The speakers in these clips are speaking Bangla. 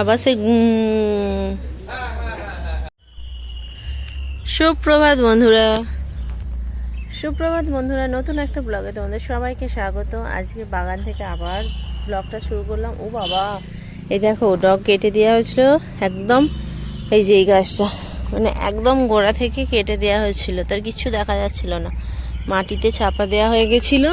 আবার সে সুপ্রভাত বন্ধুরা। সুপ্রভাত বন্ধুরা, নতুন একটা ব্লগে তোমাদের সবাইকে স্বাগত। আজকে বাগান থেকে আবার ব্লগটা শুরু করলাম। ও বাবা এই দেখো ডগ কেটে দেওয়া হয়েছিল, একদম এই যে এই গাছটা মানে একদম গোড়া থেকে কেটে দেওয়া হয়েছিল, তার কিচ্ছু দেখা যাচ্ছিল না। মাটিতে চাপা দেওয়া হয়ে গেছিল।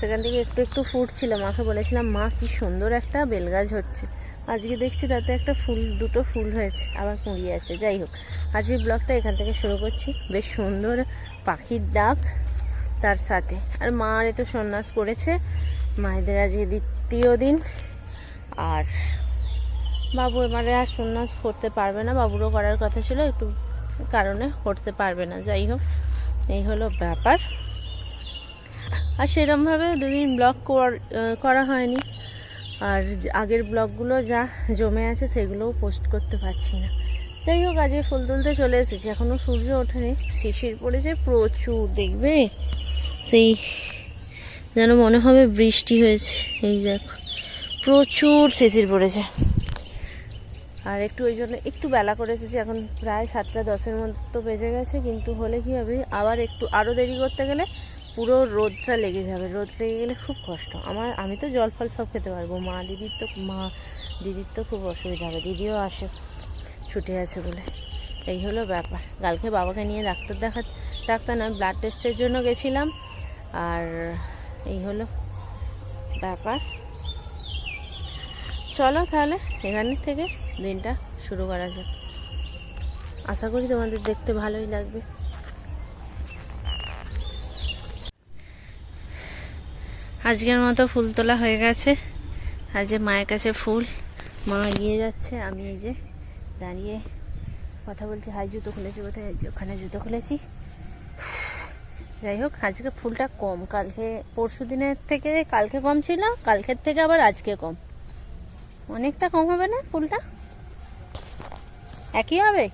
সেখান থেকে একটু একটু ফুটছিল। মাকে বলেছিলাম, মা, কি সুন্দর একটা বেলগাছ হচ্ছে। আজকে দেখছি তাতে একটা ফুল, দুটো ফুল হয়েছে, আবার কুঁড়িয়ে আছে। যাই হোক আজকের ব্লগটা এখান থেকে শুরু করছি। বেশ সুন্দর পাখির ডাক তার সাথে। আর মা আর তো সন্ন্যাস করেছে, মায়েদের আজকে দ্বিতীয় দিন। আর বাবু এবারে আর সন্ন্যাস করতে পারবে না, বাবুরও করার কথা ছিল, একটু কারণে করতে পারবে না। যাই হোক, এই হলো ব্যাপার। আর সেরমভাবে দুদিন ব্লগ করা হয়নি। আর আগের ব্লগগুলো যা জমে আছে সেগুলোও পোস্ট করতে পারছি না। যাই হোক, আজকে ফুল তুলতে চলে এসেছি। এখনও সূর্য ওঠেনি শিশির পড়েছে প্রচুর, দেখবে? সেই যেন মনে হবে বৃষ্টি হয়েছে। এই দেখো, প্রচুর শিশির পড়েছে। আর একটু ওই জন্য একটু বেলা করে এসেছি। এখন প্রায় সাতটা দশের মতো বেজে গেছে, কিন্তু হলে কি হবে? আবার একটু আরও দেরি করতে গেলে পুরো রোদটা লেগে যাবে। রোদ লেগে গেলে খুব কষ্ট। আমার, আমি তো জল ফল সব খেতে পারব। মা দিদির তো, মা দিদির তো খুব অসুবিধা হবে। দিদিও আসে, ছুটে আছে বলে। এই হলো ব্যাপার। কালকে বাবাকে নিয়ে ডাক্তার দেখা, ডাক্তার নয় ব্লাড টেস্টের জন্য গেছিলাম। আর এই হলো ব্যাপার। চলো তাহলে, এখানে থেকে দিনটা শুরু করা যাক। আশা করি তোমাদের দেখতে ভালোই লাগবে। আজকের মতো ফুল তোলা হয়ে গেছে। আজ যে মায়ের কাছে ফুল। মা এগিয়ে যাচ্ছে, আমি এই যে দাঁড়িয়ে কথা বলছি। হাই, জুতো খুলেছি কোথায় ওখানে জুতো খুলেছি। যাই হোক, আজকে ফুলটা কম। কালকে, পরশু দিনের থেকে কালকে কম ছিল, কালকের থেকে আবার আজকে কম। অনেকটা কম হবে না ফুলটা? একই হবে?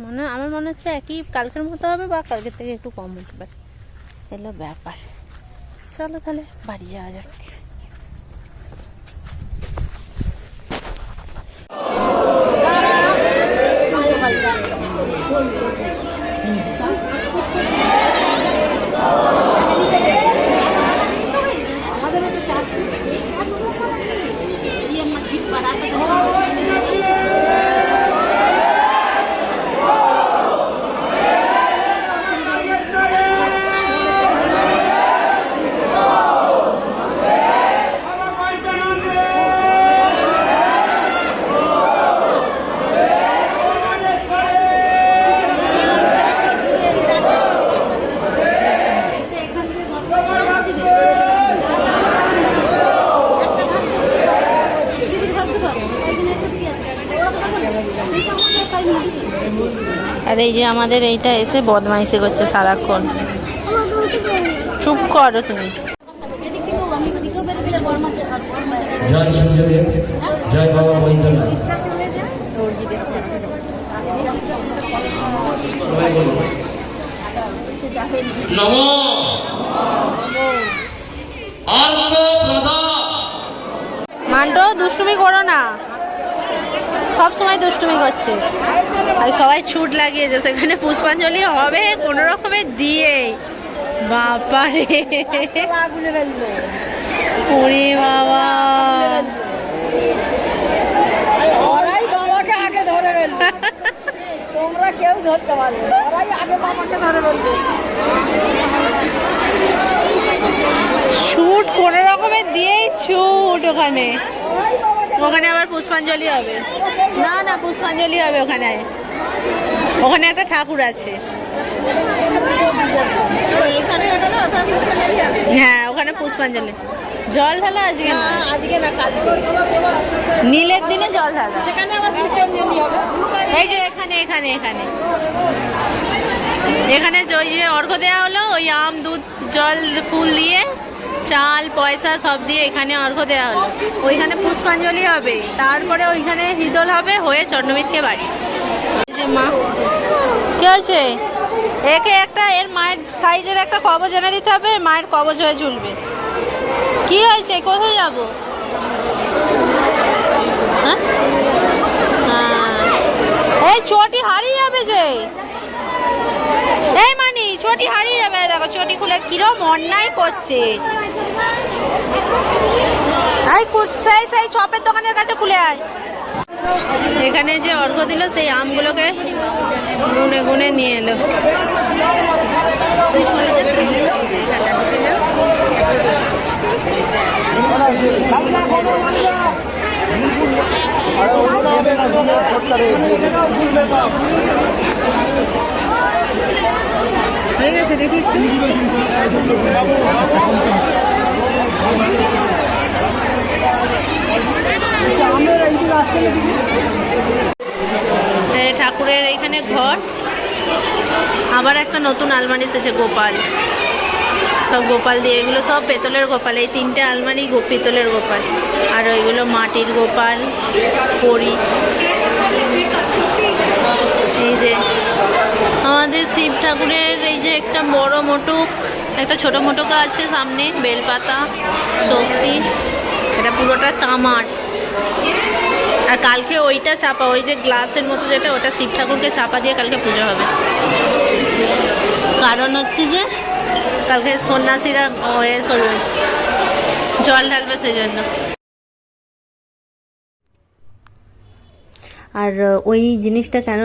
মনে, আমার মনে হচ্ছে একই, কালকের মতো হবে বা কালকের থেকে একটু কম হতে পারে। এলো ব্যাপার। চলো তাহলে বাড়ি যাওয়া যাক। আর এই যে আমাদের এইটা এসে বদমাইশি করছে সারাক্ষণ। চুপ করো তুমি। জয় বাবা বৈদ্যনাথ। নম। মান্টো দুষ্টুমি করো না। সব সময় দুষ্টুমি করছে। আর সবাই ছুট লাগিয়েছে সেখানে পুষ্পাঞ্জলি হবে কোন রকমে দিয়ে। বাবারে ওরে বাবা। তোমরা কেউ ধরতে পারবে ওরাই আগে বাবাকে ধরে ফেলবে। শুট কোন রকমের দিয়েই ছুট ওখানে। ওখানে আবার পুষ্পাঞ্জলি হবে। না না পুষ্পাঞ্জলি হবে ওখানে। ওখানে একটা ঠাকুর আছে। হ্যাঁ ওখানে পুষ্পাঞ্জলি। জল ঢালা আজকে না? আজকে না নীলের দিনে জল ঢালা। সেখানে আবার পুষ্পাঞ্জলি হবে। এই যে এখানে এখানে এখানে। এখানে ওই যে অর্ঘ দেওয়া হলো ওই আম দুধ জল ফুল দিয়ে চাল, পয়সা সব দিয়ে এখানে অর্ঘ দেওয়া হলো। ওইখানে পুষ্পাঞ্জলি হবে। তারপরে ওইখানে হিদল হবে, হয়ে চন্দ্রমিতকে বাড়ি। মা। কি হয়েছে? একে একটা এর মায়ের সাইজের একটা কবজ এনে দিতে হবে, মায়ের কবজ হয়ে ঝুলবে। কি হয়েছে? কোথায় যাব? হ্যাঁ? হ্যাঁ। এই, চটি হারিয়ে যাবে যে। এই মানি, চটি হারিয়ে যাবে। দেখো, চটি খুলে কিরম অন্যায় করছে। সেই সেই চপের দোকানের কাছে খুলে আয়। এখানে যে অর্ঘ দিল, সেই আমগুলোকে গুনে গুনে নিয়ে এলো। তুই সরে যা। এখানটা ঢুকে যা। দেখি ঠাকুরের এইখানে ঘর। আবার একটা নতুন আলমারি এসেছে গোপাল। সব গোপাল দিয়ে, এগুলো সব পেতলের গোপাল। এই তিনটে আলমারি পিতলের গোপাল। আর ওইগুলো মাটির গোপাল করি এই যে আমাদের শিব ঠাকুরের এই যে একটা বড় মোটুক একটা ছোট মোটকা আছে সামনে, বেলপাতা, শক্তি, এটা পুরোটা তামার। আর কালকে ওইটা চাপা, ওই যে গ্লাসের মতো যেটা, ওটা শিব ঠাকুরকে চাপা দিয়ে কালকে পুজো হবে। কারণ হচ্ছে যে, কালকে সন্ন্যাসীরা জল ঢালবে সেই জন্য। আর ওই জিনিসটা কেন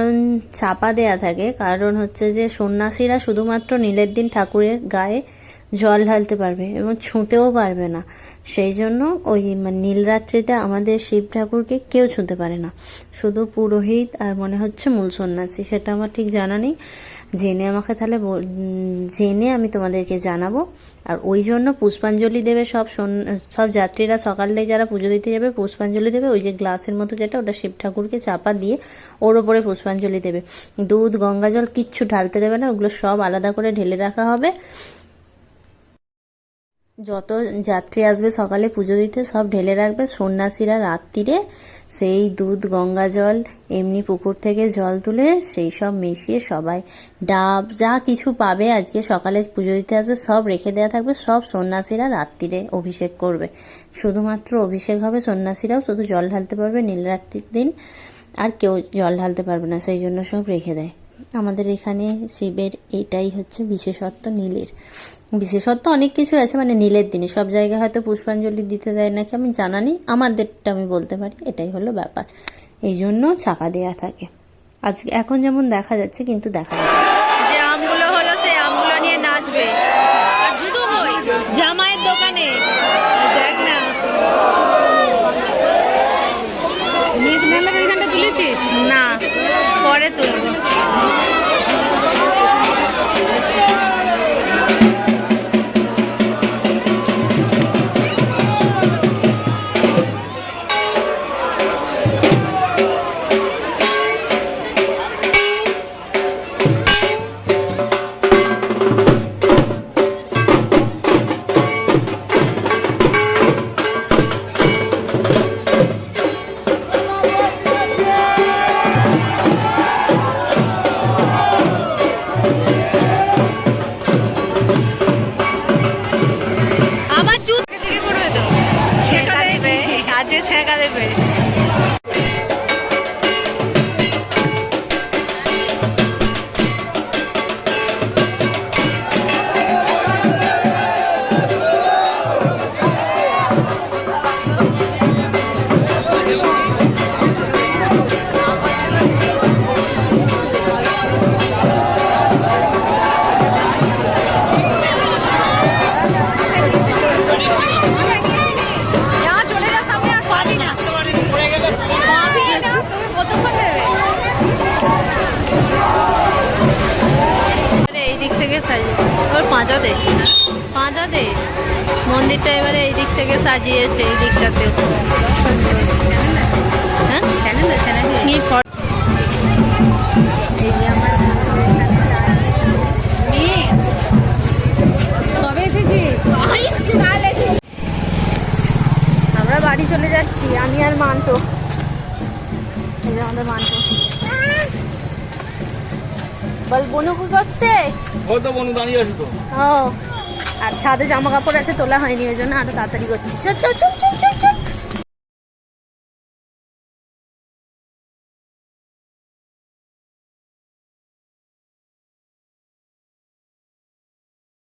চাপা দেয়া থাকে? কারণ হচ্ছে যে, সন্ন্যাসীরা শুধুমাত্র নীলের দিন ঠাকুরের গায়ে জল ঢালতে পারবে এবং ছুঁতেও পারবে না। সেই জন্য ওই মানে নীলরাত্রিতে আমাদের শিব ঠাকুরকে কেউ ছুঁতে পারে না। শুধু পুরোহিত আর মনে হচ্ছে মূল সন্ন্যাসী, সেটা আমার ঠিক জানা নেই। জেনে আমাকে তাহলে জেনে আমি তোমাদেরকে জানাব। আর ওই জন্য পুষ্পাঞ্জলি দেবে সব সব যাত্রীরা সকালে যারা পুজো দিতে যাবে, পুষ্পাঞ্জলি দেবে। ওই যে গ্লাসের মতো যেটা, ওটা শিব ঠাকুরকে চাপা দিয়ে ওর ওপরে পুষ্পাঞ্জলি দেবে। দুধ, গঙ্গা জল কিচ্ছু ঢালতে দেবে না, ওগুলো সব আলাদা করে ঢেলে রাখা হবে। যত যাত্রী আসবে সকালে পুজো দিতে, সব ঢেলে রাখবে। সন্ন্যাসীরা রাত্রিরে সেই দুধ, গঙ্গা জল, এমনি পুকুর থেকে জল তুলে সেই সব মিশিয়ে সবাই ডাব, যা কিছু পাবে আজকে সকালে পুজো দিতে আসবে, সব রেখে দেওয়া থাকবে, সব সন্ন্যাসীরা রাত্রিরে অভিষেক করবে। শুধুমাত্র অভিষেক হবে, সন্ন্যাসীরাও শুধু জল ঢালতে পারবে নীলরাত্রির দিন, আর কেউ জল ঢালতে পারবে না, সেই জন্য সব রেখে দেয়। আমাদের এখানে শিবের এইটাই হচ্ছে বিশেষত্ব নীলের। বিশেষত্ব অনেক কিছু আছে মানে নীলের দিনে। সব জায়গায় হয়তো পুষ্পাঞ্জলি দিতে দেয় নাকি, আমি জানা নেই। আমাদেরটা আমি বলতে পারি, এটাই হলো ব্যাপার। এই জন্য চাপা দেওয়া থাকে। আজকে এখন যেমন দেখা যাচ্ছে, কিন্তু দেখা যাবে থেকে সাজিয়ে এবার পাঁজা দে পাঁজা দে মন্দিরটা এবারে এই দিক থেকে সাজিয়েছে এই দিকটাতে। হ্যাঁ? বল বনু কি করছে? ওই তো বনু দাঁড়িয়ে আছে তো। ও আর ছাদে জামা কাপড় আছে তোলা হয়নি ওই জন্য আরও তাড়াতাড়ি করছি। চল চল চল চল চল চল।